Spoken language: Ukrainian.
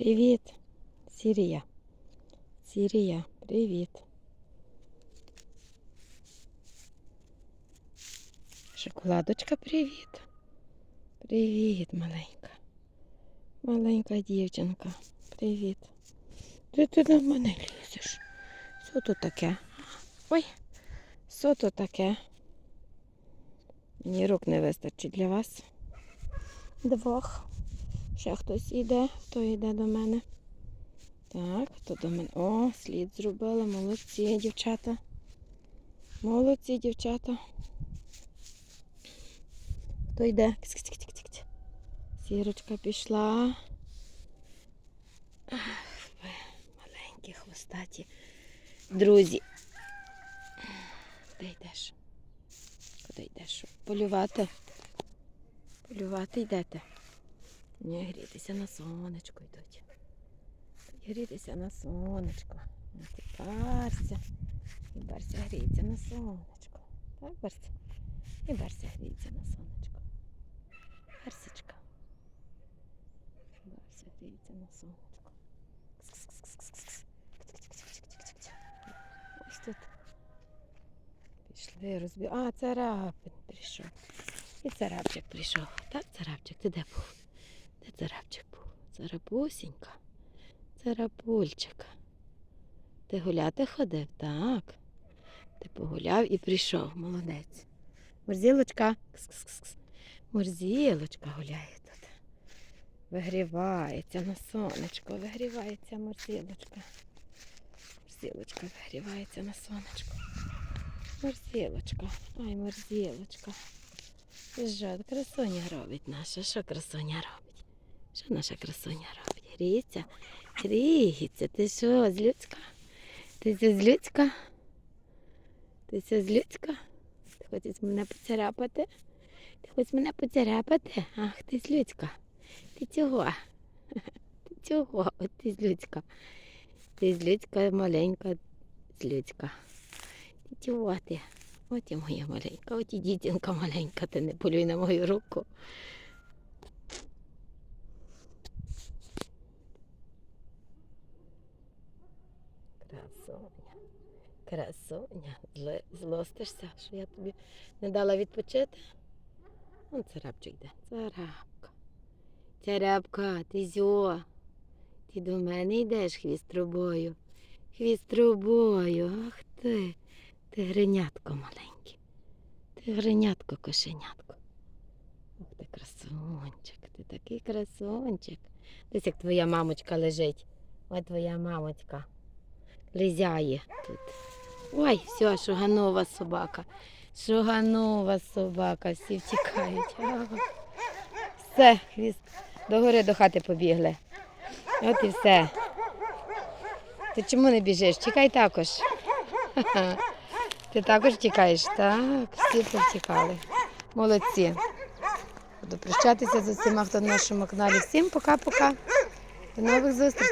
Привіт. Сірія. Сірія, привіт. Шоколадочка, привіт. Привіт, маленька. Маленька дівчинка. Привіт. Ти ти на мене лізеш. Що тут таке? Ой, що тут таке? Мені рук не вистачить для вас. Двох. Ще хтось іде, хто йде до мене. Так, хто до мене. О, слід зробили. Молодці, дівчата. Молодці, дівчата. Хто йде? Сірочка пішла. Ах, маленькі хвостаті. Друзі. Де йдеш? Куди йдеш? Полювати? Полювати йдете? Ні, грітися на сонечко йдуть. Грітися на сонечко. Ось І Барся. І Барся гріється на сонечко. Так, Барся? І Барся гріється на сонечко. Барсечка. Барся гріється на сонечко. Ось тут. Пішли розбі... А, царапин прийшов. І царапчик прийшов. Так, царапчик, ти де був? Царапчик був? Царапусінька. Царапульчик. Ти гуляти ходив? Так. Ти погуляв і прийшов. Молодець. Морзілочка. Кс-кс-кс. Морзілочка гуляє тут. Вигрівається на сонечко. Вигрівається морзілочка. Морзілочка вигрівається на сонечко. Морзілочка. Ай, морзілочка. Що красуня робить наша? Що красуня робить? Що наша красуня робить? Гріється? Гріється. Ти що, злюцька? Ти це злюцька? Ти це злюцька? Ти хочеш мене поцарапати? Ти хочеш мене поцарапати? Ах, ти злюцька. Ти цього. Ти цього, от ти злюцька. Ти злюцька маленька злюцька. Ти цього ти. От і моя маленька, от і дітінка маленька, ти не полюй на мою руку. Красуня. Красуня. Зли, злостишся, що я тобі не дала відпочити? Он царапчик йде. Царапка. Царапка, ти зьо. Ти до мене йдеш хвіст трубою. Хвіст трубою. Ах ти. Ти гринятко маленьке. Ти гринятко кошенятко. Ох ти красунчик, ти такий красунчик. Десь як твоя мамочка лежить. Ой твоя мамочка. Лизяє тут. Ой, все, шуганова собака. Шуганова собака, всі втікають. Все, хвіст. До гори до хати побігли. От і все. Ти чому не біжиш? Чекай також. Ти також тікаєш? Так, всі повтікали. Молодці. Буду прощатися з усіма, хто на нашому каналі. Всім пока-пока. До нових зустрічей.